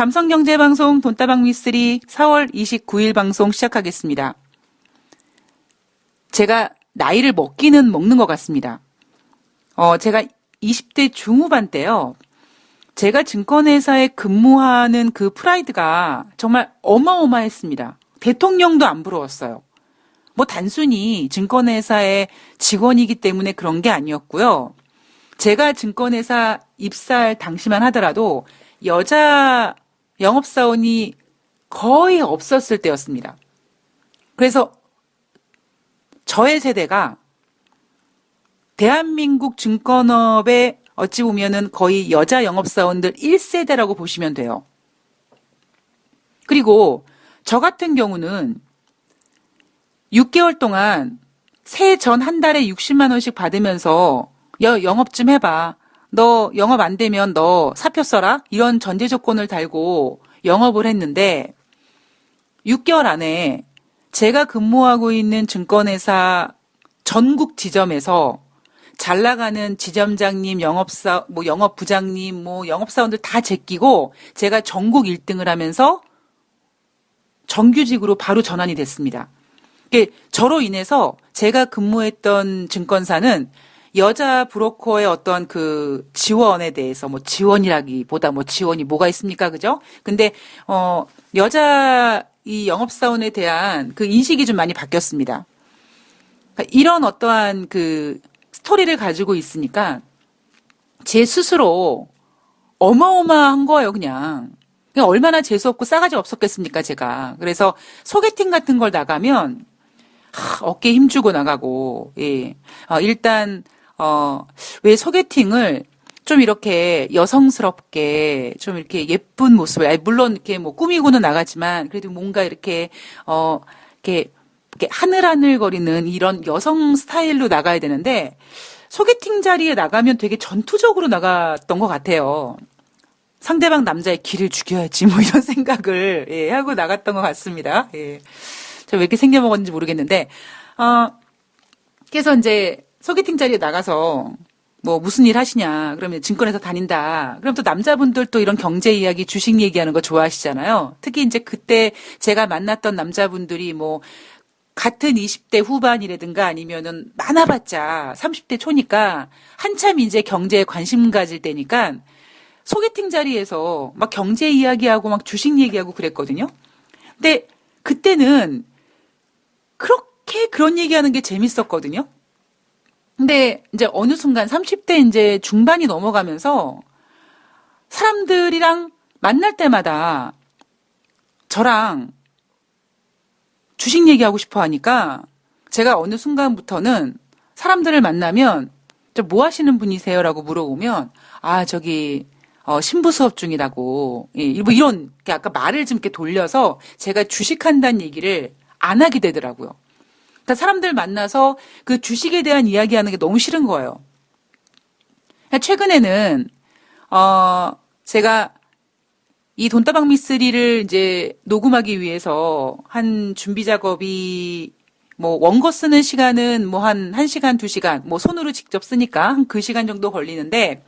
감성경제방송 돈다방 미스리 4월 29일 방송 시작하겠습니다. 제가 나이를 먹기는 먹는 것 같습니다. 어, 제가 20대 중후반 때요. 제가 증권회사에 근무하는 그 프라이드가 정말 어마어마했습니다. 대통령도 안 부러웠어요. 뭐 단순히 증권회사의 직원이기 때문에 그런 게 아니었고요. 제가 증권회사 입사할 당시만 하더라도 여자 영업사원이 거의 없었을 때였습니다. 그래서 저의 세대가 대한민국 증권업의 어찌 보면은 거의 여자 영업사원들 1세대라고 보시면 돼요. 그리고 저 같은 경우는 6개월 동안 새 전 한 달에 60만 원씩 받으면서 여 영업 좀 해봐. 너 영업 안 되면 너 사표 써라. 이런 전제 조건을 달고 영업을 했는데 6개월 안에 제가 근무하고 있는 증권회사 전국 지점에서 잘 나가는 지점장님, 영업사, 뭐 영업부장님, 뭐 영업사원들 다 제끼고 제가 전국 1등을 하면서 정규직으로 바로 전환이 됐습니다. 저로 인해서 제가 근무했던 증권사는 여자 브로커의 어떤 그 지원에 대해서 뭐 지원이라기보다 뭐 지원이 뭐가 있습니까? 그죠? 근데 어 여자 이 영업사원에 대한 그 인식이 좀 많이 바뀌었습니다. 그러니까 이런 어떠한 그 스토리를 가지고 있으니까 제 스스로 어마어마한 거예요, 그냥. 그냥 얼마나 재수없고 싸가지 없었겠습니까, 제가. 그래서 소개팅 같은 걸 나가면 하, 어깨 힘주고 나가고, 예. 어, 일단 어, 왜 소개팅을 좀 이렇게 여성스럽게 좀 이렇게 예쁜 모습을, 물론 이렇게 뭐 꾸미고는 나가지만 그래도 뭔가 이렇게, 어, 이렇게, 이렇게 하늘하늘 거리는 이런 여성 스타일로 나가야 되는데 소개팅 자리에 나가면 되게 전투적으로 나갔던 것 같아요. 상대방 남자의 길을 죽여야지 뭐 이런 생각을 예, 하고 나갔던 것 같습니다. 예. 제가 왜 이렇게 생겨먹었는지 모르겠는데 어 그래서 이제 소개팅 자리에 나가서 뭐 무슨 일 하시냐 그러면 증권회사 다닌다 그럼 또 남자분들 또 이런 경제 이야기 주식 얘기하는 거 좋아하시잖아요 특히 이제 그때 제가 만났던 남자분들이 뭐 같은 20대 후반이라든가 아니면은 많아봤자 30대 초니까 한참 이제 경제에 관심 가질 때니까 소개팅 자리에서 막 경제 이야기하고 막 주식 얘기하고 그랬거든요. 근데 그때는 그렇게 그런 얘기하는 게 재밌었거든요. 근데 이제 어느 순간 30대 이제 중반이 넘어가면서 사람들이랑 만날 때마다 저랑 주식 얘기하고 싶어 하니까 제가 어느 순간부터는 사람들을 만나면 저 뭐 하시는 분이세요 라고 물어보면 아 저기 어, 신부 수업 중이라고 예, 뭐 이런 아까 말을 좀 이렇게 돌려서 제가 주식한다는 얘기를 안 하게 되더라고요. 그러니까 사람들 만나서 그 주식에 대한 이야기하는 게 너무 싫은 거예요. 최근에는 어 제가 이 돈다방 미스리를 이제 녹음하기 위해서 한 준비 작업이 뭐 원고 쓰는 시간은 뭐 한 1시간, 2시간, 뭐 손으로 직접 쓰니까 한 그 시간 정도 걸리는데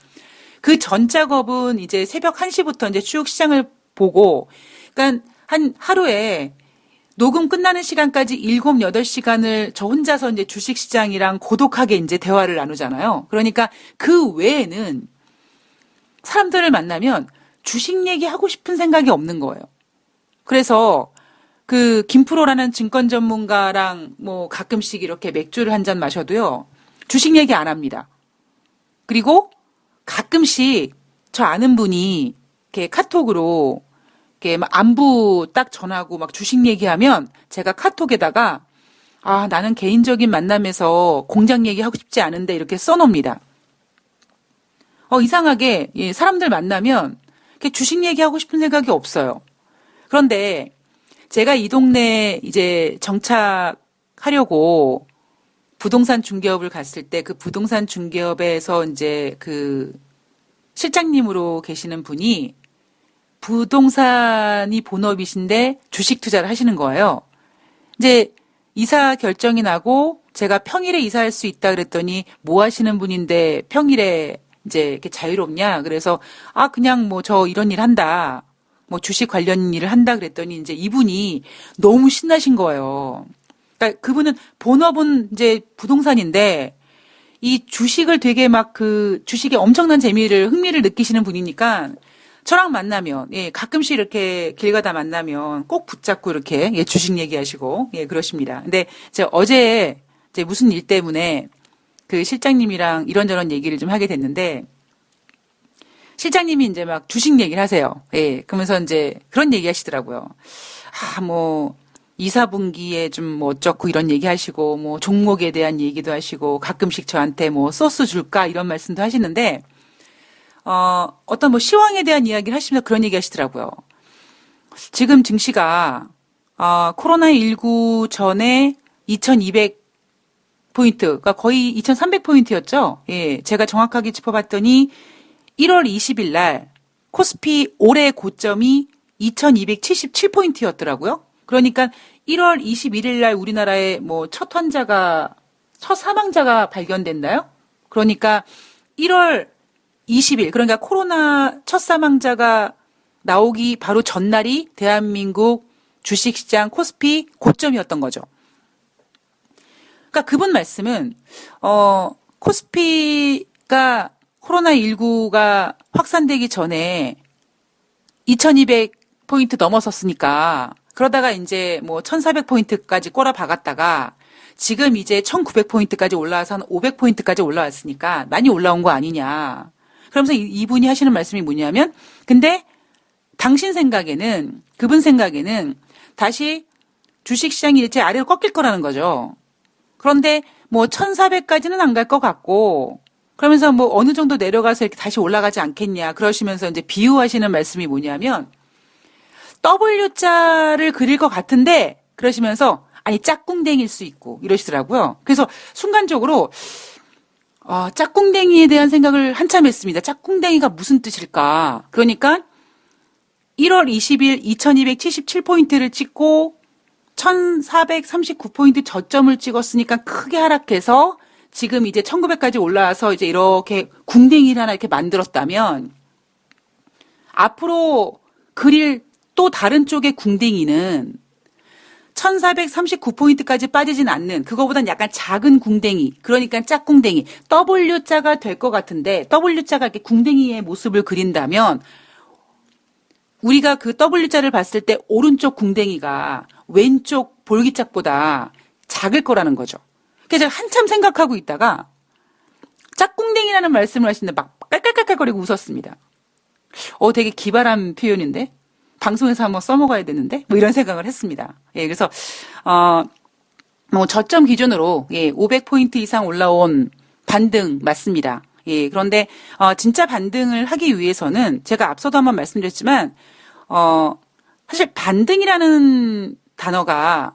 그 전 작업은 이제 새벽 1시부터 이제 쭉 시장을 보고 그러니까 한 하루에 녹음 끝나는 시간까지 7, 8시간을 저 혼자서 이제 주식 시장이랑 고독하게 이제 대화를 나누잖아요. 그러니까 그 외에는 사람들을 만나면 주식 얘기 하고 싶은 생각이 없는 거예요. 그래서 그 김프로라는 증권 전문가랑 뭐 가끔씩 이렇게 맥주를 한 잔 마셔도요. 주식 얘기 안 합니다. 그리고 가끔씩 저 아는 분이 이렇게 카톡으로 이렇게 막 안부 딱 전하고 막 주식 얘기하면 제가 카톡에다가 아, 나는 개인적인 만남에서 공장 얘기하고 싶지 않은데 이렇게 써놓습니다. 어, 이상하게, 예, 사람들 만나면 주식 얘기하고 싶은 생각이 없어요. 그런데 제가 이 동네 이제 정착하려고 부동산 중개업을 갔을 때 그 부동산 중개업에서 이제 그 실장님으로 계시는 분이 부동산이 본업이신데 주식 투자를 하시는 거예요. 이제 이사 결정이 나고 제가 평일에 이사할 수 있다 그랬더니 뭐 하시는 분인데 평일에 이제 이렇게 자유롭냐? 그래서 아 그냥 뭐 저 이런 일 한다. 뭐 주식 관련 일을 한다 그랬더니 이제 이분이 너무 신나신 거예요. 그러니까 그분은 본업은 이제 부동산인데 이 주식을 되게 막 그 주식에 엄청난 재미를 흥미를 느끼시는 분이니까 저랑 만나면 예 가끔씩 이렇게 길 가다 만나면 꼭 붙잡고 이렇게 예 주식 얘기하시고 예 그러십니다. 근데 제가 어제 이제 무슨 일 때문에 그 실장님이랑 이런저런 얘기를 좀 하게 됐는데 실장님이 이제 막 주식 얘기를 하세요. 예 그러면서 이제 그런 얘기 하시더라고요. 아뭐 이사 분기에 좀 뭐 어쩌고 이런 얘기 하시고 뭐 종목에 대한 얘기도 하시고 가끔씩 저한테 뭐 소스 줄까 이런 말씀도 하시는데 어, 어떤 뭐 시황에 대한 이야기를 하시면서 그런 얘기 하시더라고요. 지금 증시가, 어, 코로나19 전에 2200 포인트가 거의 2300 포인트였죠. 예, 제가 정확하게 짚어봤더니 1월 20일 날 코스피 올해 고점이 2277 포인트였더라고요. 그러니까 1월 21일 날 우리나라에 뭐 첫 환자가, 첫 사망자가 발견됐나요? 그러니까 1월 20일, 그러니까 코로나 첫 사망자가 나오기 바로 전날이 대한민국 주식시장 코스피 고점이었던 거죠. 그러니까 그분 말씀은, 어, 코스피가 코로나 19가 확산되기 전에 2200 포인트 넘어섰으니까 그러다가 이제 뭐 1400 포인트까지 꼬라 박았다가 지금 이제 1900 포인트까지 올라와서 한 500 포인트까지 올라왔으니까 많이 올라온 거 아니냐. 그러면서 이- 이분이 하시는 말씀이 뭐냐면, 근데 당신 생각에는, 그분 생각에는 다시 주식시장이 이제 아래로 꺾일 거라는 거죠. 그런데 뭐 1400까지는 안 갈 것 같고, 그러면서 뭐 어느 정도 내려가서 이렇게 다시 올라가지 않겠냐. 그러시면서 이제 비유하시는 말씀이 뭐냐면, W자를 그릴 것 같은데, 그러시면서, 아니, 짝꿍댕일 수 있고, 이러시더라고요. 그래서 순간적으로, 어, 짝꿍댕이에 대한 생각을 한참 했습니다. 짝꿍댕이가 무슨 뜻일까? 그러니까 1월 20일 2277포인트를 찍고 1439포인트 저점을 찍었으니까 크게 하락해서 지금 이제 1900까지 올라와서 이제 이렇게 궁댕이를 하나 이렇게 만들었다면 앞으로 그릴 또 다른 쪽의 궁댕이는 1439포인트까지 빠지진 않는 그거보단 약간 작은 궁댕이 그러니까 짝궁댕이 W자가 될 것 같은데 W자가 이렇게 궁댕이의 모습을 그린다면 우리가 그 W자를 봤을 때 오른쪽 궁댕이가 왼쪽 볼기짝보다 작을 거라는 거죠. 그래서 제가 한참 생각하고 있다가 짝궁댕이라는 말씀을 하시는데 막 깔깔깔깔거리고 웃었습니다. 어, 되게 기발한 표현인데? 방송에서 한번 써먹어야 되는데? 뭐 이런 생각을 했습니다. 예, 그래서, 어, 뭐 저점 기준으로, 예, 500포인트 이상 올라온 반등 맞습니다. 예, 그런데, 어, 진짜 반등을 하기 위해서는 제가 앞서도 한번 말씀드렸지만, 어, 사실 반등이라는 단어가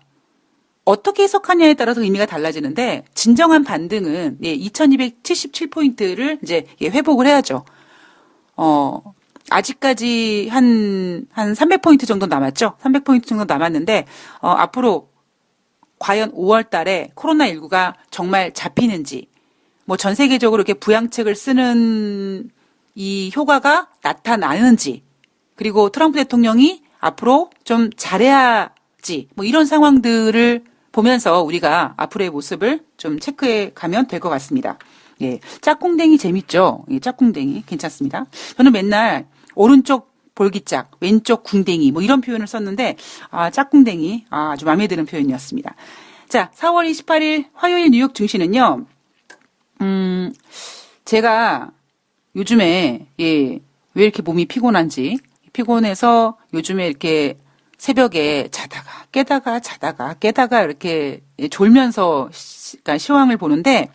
어떻게 해석하냐에 따라서 의미가 달라지는데, 진정한 반등은, 예, 2277포인트를 이제 예, 회복을 해야죠. 어, 아직까지 한, 한 300포인트 정도 남았죠? 300포인트 정도 남았는데, 어, 앞으로 과연 5월 달에 코로나19가 정말 잡히는지, 뭐 전 세계적으로 이렇게 부양책을 쓰는 이 효과가 나타나는지, 그리고 트럼프 대통령이 앞으로 좀 잘해야지, 뭐 이런 상황들을 보면서 우리가 앞으로의 모습을 좀 체크해 가면 될 것 같습니다. 예. 짝꿍댕이 재밌죠? 예, 짝꿍댕이 괜찮습니다. 저는 맨날 오른쪽 볼기짝, 왼쪽 궁댕이 뭐 이런 표현을 썼는데 아, 짝꿍댕이 아, 아주 마음에 드는 표현이었습니다. 자, 4월 28일 화요일 뉴욕 증시는요. 음, 제가 요즘에 예, 왜 이렇게 몸이 피곤한지 피곤해서 요즘에 이렇게 새벽에 자다가 깨다가 자다가 깨다가 이렇게 예, 졸면서 시, 그러니까 시황을 보는데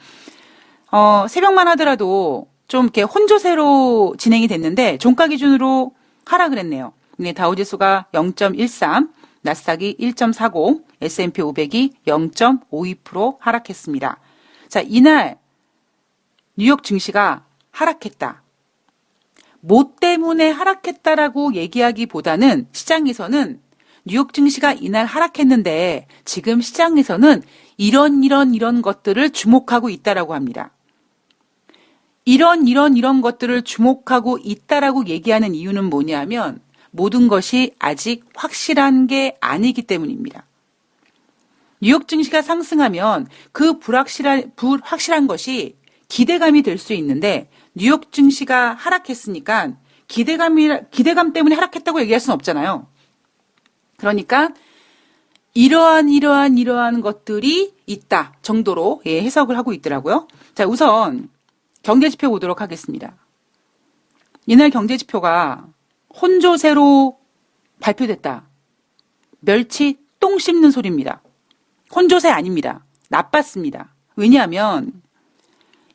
어, 새벽만 하더라도 좀 이렇게 혼조세로 진행이 됐는데 종가 기준으로 하락을 했네요. 네, 다우지수가 0.13, 나스닥이 1.40, S&P 500이 0.52% 하락했습니다. 자, 이날 뉴욕 증시가 하락했다. 뭐 때문에 하락했다라고 얘기하기보다는 시장에서는 뉴욕 증시가 이날 하락했는데 지금 시장에서는 이런 이런 이런 것들을 주목하고 있다라고 합니다. 이런 이런 이런 것들을 주목하고 있다라고 얘기하는 이유는 뭐냐면 모든 것이 아직 확실한 게 아니기 때문입니다. 뉴욕 증시가 상승하면 그 불확실한, 불확실한 것이 기대감이 될 수 있는데 뉴욕 증시가 하락했으니까 기대감이, 기대감 때문에 하락했다고 얘기할 수는 없잖아요. 그러니까 이러한 이러한 이러한 것들이 있다 정도로 예, 해석을 하고 있더라고요. 자, 우선 경제 지표 보도록 하겠습니다. 이날 경제 지표가 혼조세로 발표됐다. 멸치 똥 씹는 소리입니다. 혼조세 아닙니다. 나빴습니다. 왜냐하면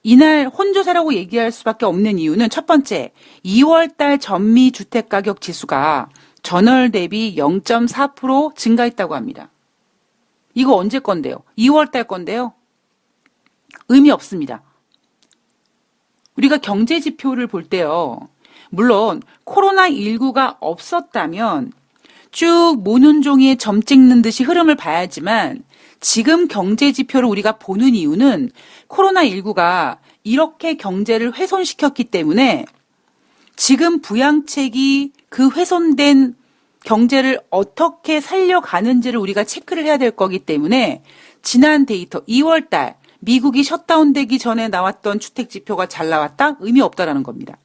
이날 혼조세라고 얘기할 수밖에 없는 이유는 첫 번째, 2월달 전미 주택 가격 지수가 전월 대비 0.4% 증가했다고 합니다. 이거 언제 건데요? 2월달 건데요? 의미 없습니다. 우리가 경제 지표를 볼 때요. 물론 코로나19가 없었다면 쭉 모는 종이에 점 찍는 듯이 흐름을 봐야지만 지금 경제 지표를 우리가 보는 이유는 코로나19가 이렇게 경제를 훼손시켰기 때문에 지금 부양책이 그 훼손된 경제를 어떻게 살려가는지를 우리가 체크를 해야 될 거기 때문에 지난 데이터 2월 달 미국이 셧다운 되기 전에 나왔던 주택 지표가 잘 나왔다? 의미 없다라는 겁니다.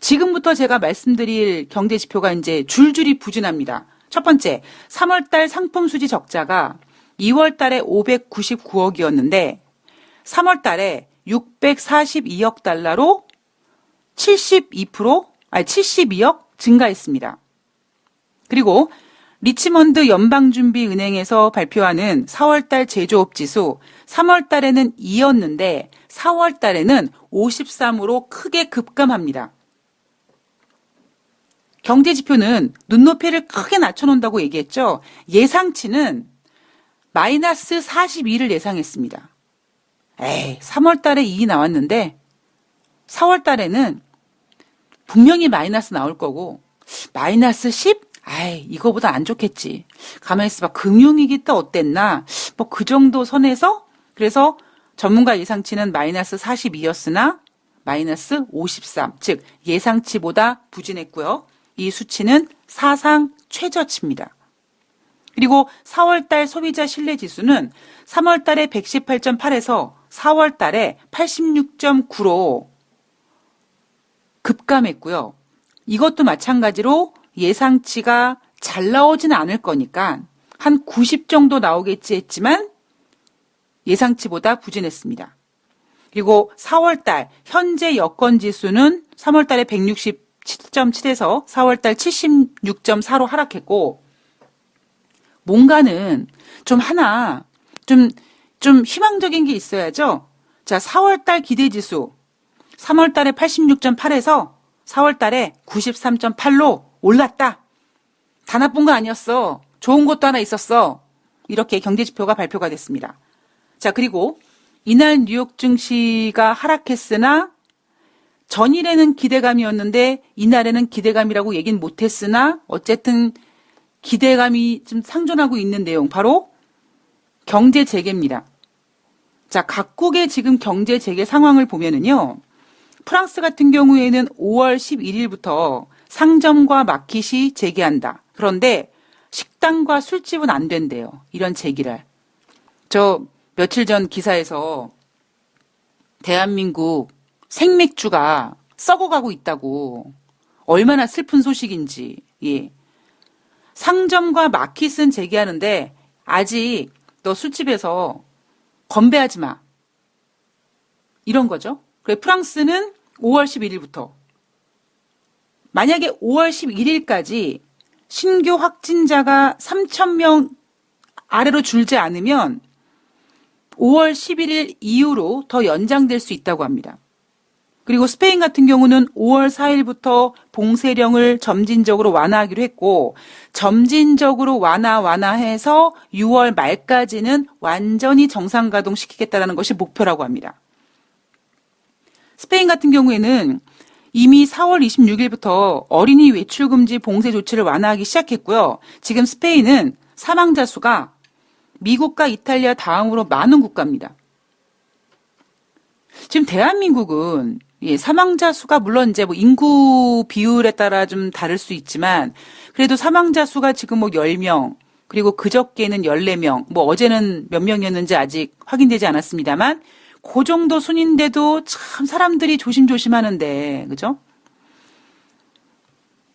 지금부터 제가 말씀드릴 경제 지표가 이제 줄줄이 부진합니다. 첫 번째, 3월 달 상품 수지 적자가 2월 달에 599억이었는데 3월 달에 642억 달러로 72% 아니 72억 증가했습니다. 그리고 리치먼드 연방준비은행에서 발표하는 4월달 제조업 지수 3월달에는 2였는데 4월달에는 53으로 크게 급감합니다. 경제 지표는 눈높이를 크게 낮춰놓는다고 얘기했죠. 예상치는 마이너스 42를 예상했습니다. 에이, 3월 달에 2 나왔는데 4월 달에는 분명히 마이너스 나올 거고 마이너스 10? 아이, 이거보다 안 좋겠지. 가만히 있어봐. 금융위기 때 어땠나? 뭐 그 정도 선에서 그래서 전문가 예상치는 마이너스 42였으나 마이너스 53, 즉 예상치보다 부진했고요. 이 수치는 사상 최저치입니다. 그리고 4월달 소비자 신뢰 지수는 3월달에 118.8에서 4월달에 86.9로 급감했고요. 이것도 마찬가지로 예상치가 잘 나오지는 않을 거니까 한 90 정도 나오겠지 했지만 예상치보다 부진했습니다. 그리고 4월달 현재 여건 지수는 3월달에 167.7에서 4월달 76.4로 하락했고 뭔가는 좀 하나 좀좀 희망적인 게 있어야죠. 자, 4월달 기대 지수 3월 달에 86.8에서 4월 달에 93.8로 올랐다. 다 나쁜 거 아니었어. 좋은 것도 하나 있었어. 이렇게 경제 지표가 발표가 됐습니다. 자, 그리고 이날 뉴욕 증시가 하락했으나 전일에는 기대감이었는데 이날에는 기대감이라고 얘기는 못했으나 어쨌든 기대감이 좀 상존하고 있는 내용 바로 경제 재개입니다. 자, 각국의 지금 경제 재개 상황을 보면은요. 프랑스 같은 경우에는 5월 11일부터 상점과 마켓이 재개한다. 그런데 식당과 술집은 안 된대요. 이런 재기를. 저 며칠 전 기사에서 대한민국 생맥주가 썩어가고 있다고 얼마나 슬픈 소식인지. 예. 상점과 마켓은 재개하는데 아직 너 술집에서 건배하지 마. 이런 거죠. 그래 프랑스는 5월 11일부터 만약에 5월 11일까지 신규 확진자가 3,000명 아래로 줄지 않으면 5월 11일 이후로 더 연장될 수 있다고 합니다. 그리고 스페인 같은 경우는 5월 4일부터 봉쇄령을 점진적으로 완화하기로 했고, 점진적으로 완화, 완화해서 6월 말까지는 완전히 정상 가동시키겠다는 것이 목표라고 합니다. 스페인 같은 경우에는 이미 4월 26일부터 어린이 외출 금지 봉쇄 조치를 완화하기 시작했고요. 지금 스페인은 사망자 수가 미국과 이탈리아 다음으로 많은 국가입니다. 지금 대한민국은 예, 사망자 수가 물론 이제 뭐 인구 비율에 따라 좀 다를 수 있지만 그래도 사망자 수가 지금 뭐 10명 그리고 그저께는 14명 뭐 어제는 몇 명이었는지 아직 확인되지 않았습니다만 그 정도 순인데도 참 사람들이 조심조심 하는데 그죠?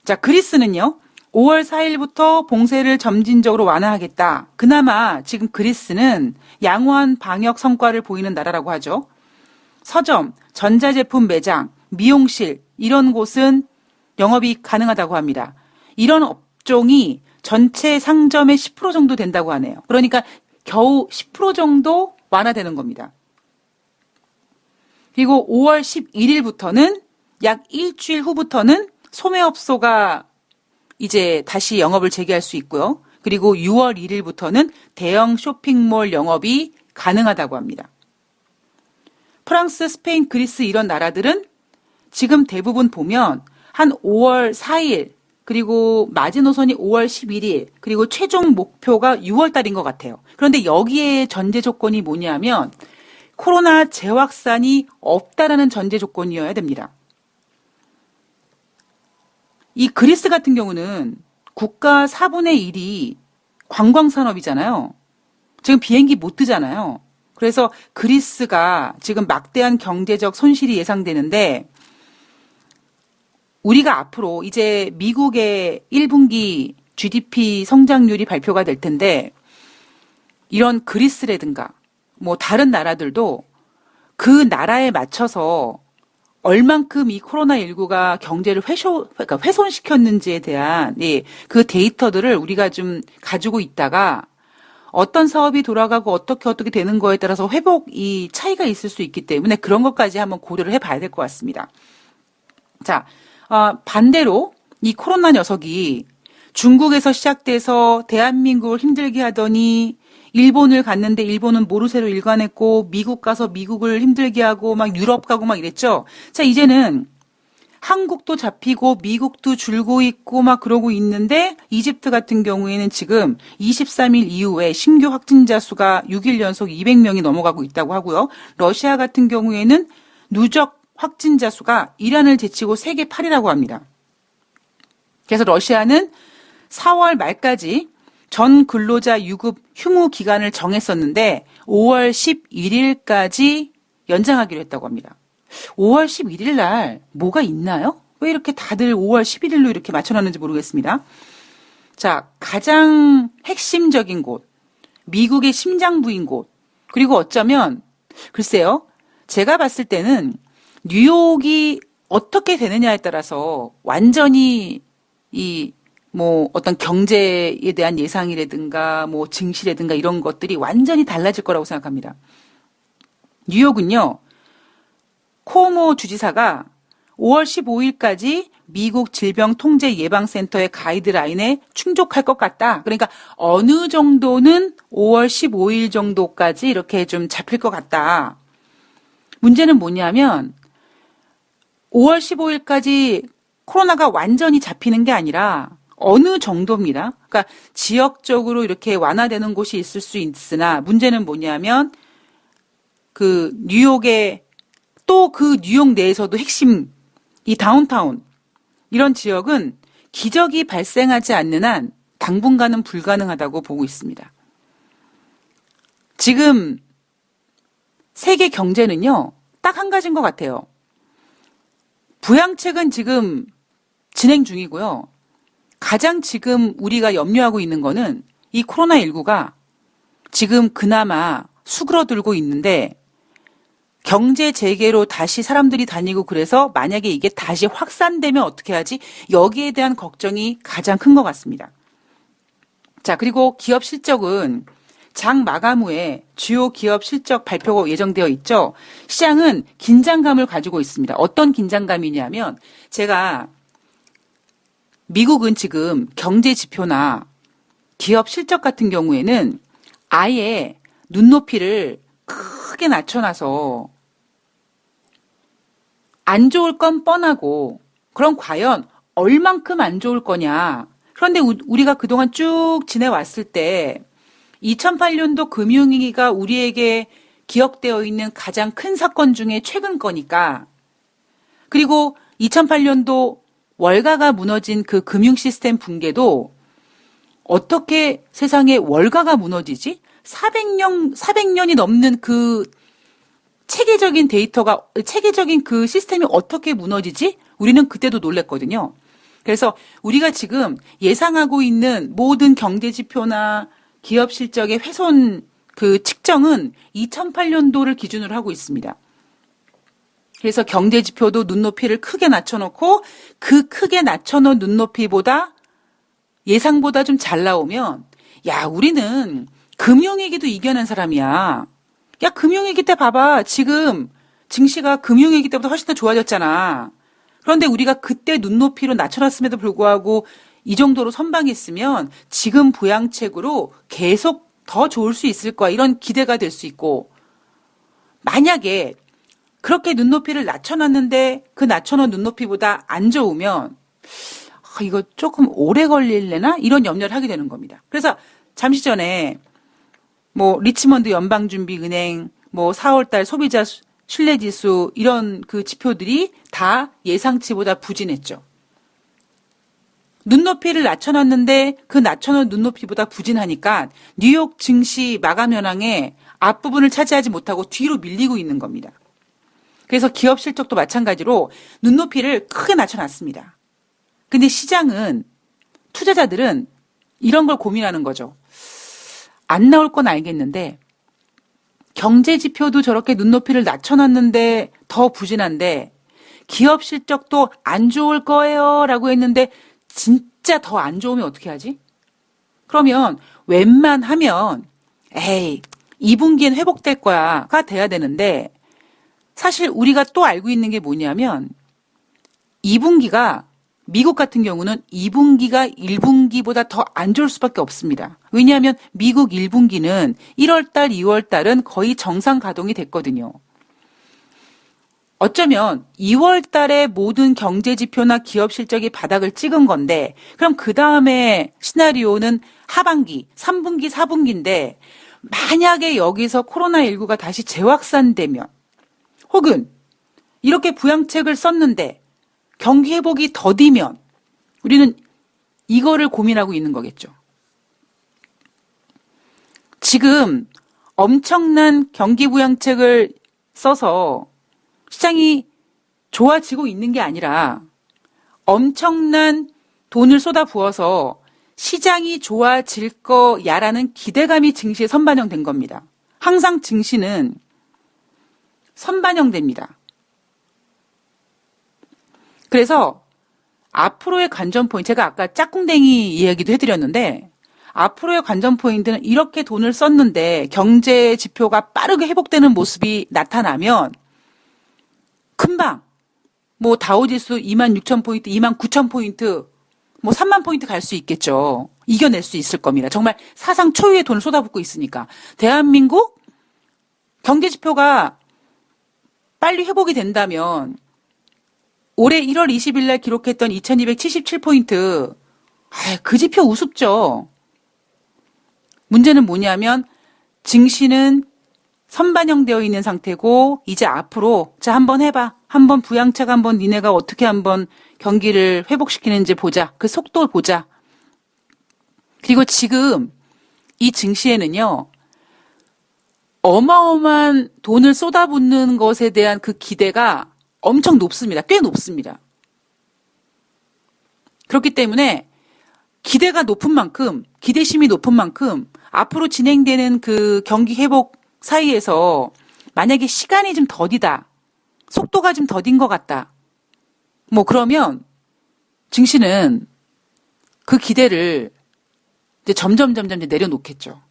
자, 그리스는요. 5월 4일부터 봉쇄를 점진적으로 완화하겠다. 그나마 지금 그리스는 양호한 방역 성과를 보이는 나라라고 하죠. 서점, 전자제품 매장, 미용실 이런 곳은 영업이 가능하다고 합니다. 이런 업종이 전체 상점의 10% 정도 된다고 하네요. 그러니까 겨우 10% 정도 완화되는 겁니다. 그리고 5월 11일부터는 약 일주일 후부터는 소매업소가 이제 다시 영업을 재개할 수 있고요. 그리고 6월 1일부터는 대형 쇼핑몰 영업이 가능하다고 합니다. 프랑스, 스페인, 그리스 이런 나라들은 지금 대부분 보면 한 5월 4일 그리고 마지노선이 5월 11일 그리고 최종 목표가 6월 달인 것 같아요. 그런데 여기에 전제 조건이 뭐냐면 코로나 재확산이 없다라는 전제 조건이어야 됩니다. 이 그리스 같은 경우는 국가 4분의 1이 관광산업이잖아요. 지금 비행기 못 뜨잖아요. 그래서 그리스가 지금 막대한 경제적 손실이 예상되는데 우리가 앞으로 이제 미국의 1분기 GDP 성장률이 발표가 될 텐데 이런 그리스라든가 뭐 다른 나라들도 그 나라에 맞춰서 얼만큼 이 코로나19가 경제를 회소, 그러니까 훼손시켰는지에 대한 예, 그 데이터들을 우리가 좀 가지고 있다가 어떤 사업이 돌아가고 어떻게 어떻게 되는 거에 따라서 회복 이 차이가 있을 수 있기 때문에 그런 것까지 한번 고려를 해봐야 될 것 같습니다. 자, 어, 반대로 이 코로나 녀석이 중국에서 시작돼서 대한민국을 힘들게 하더니 일본을 갔는데 일본은 모르쇠로 일관했고 미국 가서 미국을 힘들게 하고 막 유럽 가고 막 이랬죠. 자, 이제는 한국도 잡히고 미국도 줄고 있고 막 그러고 있는데 이집트 같은 경우에는 지금 23일 이후에 신규 확진자 수가 6일 연속 200명이 넘어가고 있다고 하고요. 러시아 같은 경우에는 누적 확진자 수가 이란을 제치고 세계 8위라고 합니다. 그래서 러시아는 4월 말까지 전 근로자 유급 휴무 기간을 정했었는데 5월 11일까지 연장하기로 했다고 합니다. 5월 11일 날 뭐가 있나요? 왜 이렇게 다들 5월 11일로 이렇게 맞춰놨는지 모르겠습니다. 자, 가장 핵심적인 곳, 미국의 심장부인 곳, 그리고 어쩌면, 글쎄요, 제가 봤을 때는 뉴욕이 어떻게 되느냐에 따라서 완전히 이 뭐 어떤 경제에 대한 예상이라든가 뭐 증시라든가 이런 것들이 완전히 달라질 거라고 생각합니다. 뉴욕은요. 코모 주지사가 5월 15일까지 미국 질병통제예방센터의 가이드라인에 충족할 것 같다. 그러니까 어느 정도는 5월 15일 정도까지 이렇게 좀 잡힐 것 같다. 문제는 뭐냐면 5월 15일까지 코로나가 완전히 잡히는 게 아니라 어느 정도입니다. 그러니까 지역적으로 이렇게 완화되는 곳이 있을 수 있으나 문제는 뭐냐면 그 뉴욕의 또 그 뉴욕 내에서도 핵심 이 다운타운 이런 지역은 기적이 발생하지 않는 한 당분간은 불가능하다고 보고 있습니다. 지금 세계 경제는요, 딱 한 가지인 것 같아요. 부양책은 지금 진행 중이고요. 가장 지금 우리가 염려하고 있는 거는 이 코로나19가 지금 그나마 수그러들고 있는데 경제 재개로 다시 사람들이 다니고 그래서 만약에 이게 다시 확산되면 어떻게 하지? 여기에 대한 걱정이 가장 큰 것 같습니다. 자, 그리고 기업 실적은 장 마감 후에 주요 기업 실적 발표가 예정되어 있죠. 시장은 긴장감을 가지고 있습니다. 어떤 긴장감이냐면 제가 미국은 지금 경제 지표나 기업 실적 같은 경우에는 아예 눈높이를 크게 낮춰놔서 안 좋을 건 뻔하고 그럼 과연 얼만큼 안 좋을 거냐. 그런데 우리가 그동안 쭉 지내왔을 때 2008년도 금융위기가 우리에게 기억되어 있는 가장 큰 사건 중에 최근 거니까 그리고 2008년도 월가가 무너진 그 금융 시스템 붕괴도 어떻게 세상에 월가가 무너지지? 400년, 400년이 넘는 그 체계적인 데이터가, 체계적인 그 시스템이 어떻게 무너지지? 우리는 그때도 놀랬거든요. 그래서 우리가 지금 예상하고 있는 모든 경제 지표나 기업 실적의 훼손 그 측정은 2008년도를 기준으로 하고 있습니다. 그래서 경제 지표도 눈높이를 크게 낮춰놓고 그 크게 낮춰놓은 눈높이보다 예상보다 좀 잘 나오면 야 우리는 금융위기도 이겨낸 사람이야. 야 금융위기 때 봐봐 지금 증시가 금융위기 때보다 훨씬 더 좋아졌잖아. 그런데 우리가 그때 눈높이로 낮춰놨음에도 불구하고 이 정도로 선방했으면 지금 부양책으로 계속 더 좋을 수 있을 거야. 이런 기대가 될 수 있고 만약에 그렇게 눈높이를 낮춰놨는데 그 낮춰놓은 눈높이보다 안 좋으면 아, 이거 조금 오래 걸릴래나 이런 염려를 하게 되는 겁니다. 그래서 잠시 전에 뭐 리치먼드 연방준비은행 뭐 4월달 소비자 신뢰지수 이런 그 지표들이 다 예상치보다 부진했죠. 눈높이를 낮춰놨는데 그 낮춰놓은 눈높이보다 부진하니까 뉴욕 증시 마감 현황의 앞부분을 차지하지 못하고 뒤로 밀리고 있는 겁니다. 그래서 기업 실적도 마찬가지로 눈높이를 크게 낮춰놨습니다. 근데 시장은 투자자들은 이런 걸 고민하는 거죠. 안 나올 건 알겠는데 경제 지표도 저렇게 눈높이를 낮춰놨는데 더 부진한데 기업 실적도 안 좋을 거예요 라고 했는데 진짜 더 안 좋으면 어떻게 하지? 그러면 웬만하면 에이 2분기엔 회복될 거야가 돼야 되는데 사실 우리가 또 알고 있는 게 뭐냐면 2분기가 미국 같은 경우는 2분기가 1분기보다 더 안 좋을 수밖에 없습니다. 왜냐하면 미국 1분기는 1월달, 2월달은 거의 정상 가동이 됐거든요. 어쩌면 2월 달에 모든 경제 지표나 기업 실적이 바닥을 찍은 건데, 그럼 그 다음에 시나리오는 하반기, 3분기, 4분기인데, 만약에 여기서 코로나19가 다시 재확산되면, 혹은 이렇게 부양책을 썼는데, 경기 회복이 더디면, 우리는 이거를 고민하고 있는 거겠죠. 지금 엄청난 경기 부양책을 써서 시장이 좋아지고 있는 게 아니라 엄청난 돈을 쏟아 부어서 시장이 좋아질 거야라는 기대감이 증시에 선반영된 겁니다. 항상 증시는 선반영됩니다. 그래서 앞으로의 관전 포인트, 제가 아까 짝꿍댕이 이야기도 해드렸는데, 앞으로의 관전 포인트는 이렇게 돈을 썼는데 경제 지표가 빠르게 회복되는 모습이 나타나면 금방 뭐 다우지수 2만 6천 포인트, 2만 9천 포인트, 뭐 3만 포인트 갈 수 있겠죠. 이겨낼 수 있을 겁니다. 정말 사상 초유의 돈을 쏟아붓고 있으니까. 대한민국 경제 지표가 빨리 회복이 된다면 올해 1월 20일 날 기록했던 2277포인트, 아, 그 지표 우습죠. 문제는 뭐냐면 증시는 선반영되어 있는 상태고 이제 앞으로 자 한번 해봐. 한번 부양책 한번 니네가 어떻게 한번 경기를 회복시키는지 보자. 그 속도 보자. 그리고 지금 이 증시에는요. 어마어마한 돈을 쏟아붓는 것에 대한 그 기대가 엄청 높습니다. 꽤 높습니다. 그렇기 때문에 기대가 높은 만큼, 기대심이 높은 만큼 앞으로 진행되는 그 경기 회복 사이에서 만약에 시간이 좀 더디다. 속도가 좀 더딘 것 같다. 뭐 그러면 증시는 그 기대를 이제 점점 점점 내려놓겠죠.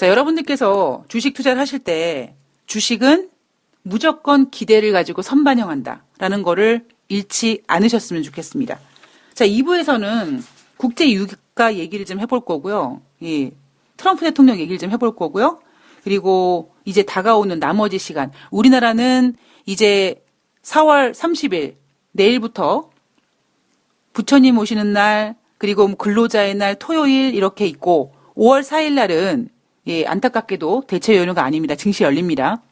자, 여러분들께서 주식 투자를 하실 때 주식은 무조건 기대를 가지고 선반영한다 라는 거를 잃지 않으셨으면 좋겠습니다. 자, 2부에서는 국제 유가 얘기를 좀 해볼 거고요. 예. 트럼프 대통령 얘기를 좀 해볼 거고요. 그리고 이제 다가오는 나머지 시간. 우리나라는 이제 4월 30일 내일부터 부처님 오시는 날 그리고 뭐 근로자의 날 토요일 이렇게 있고 5월 4일 날은 예, 안타깝게도 대체 연휴가 아닙니다. 증시 열립니다.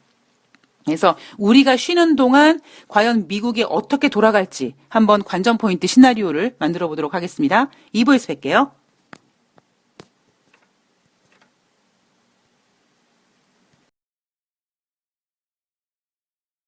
그래서 우리가 쉬는 동안 과연 미국이 어떻게 돌아갈지 한번 관전 포인트 시나리오를 만들어 보도록 하겠습니다. 2부에서 뵐게요.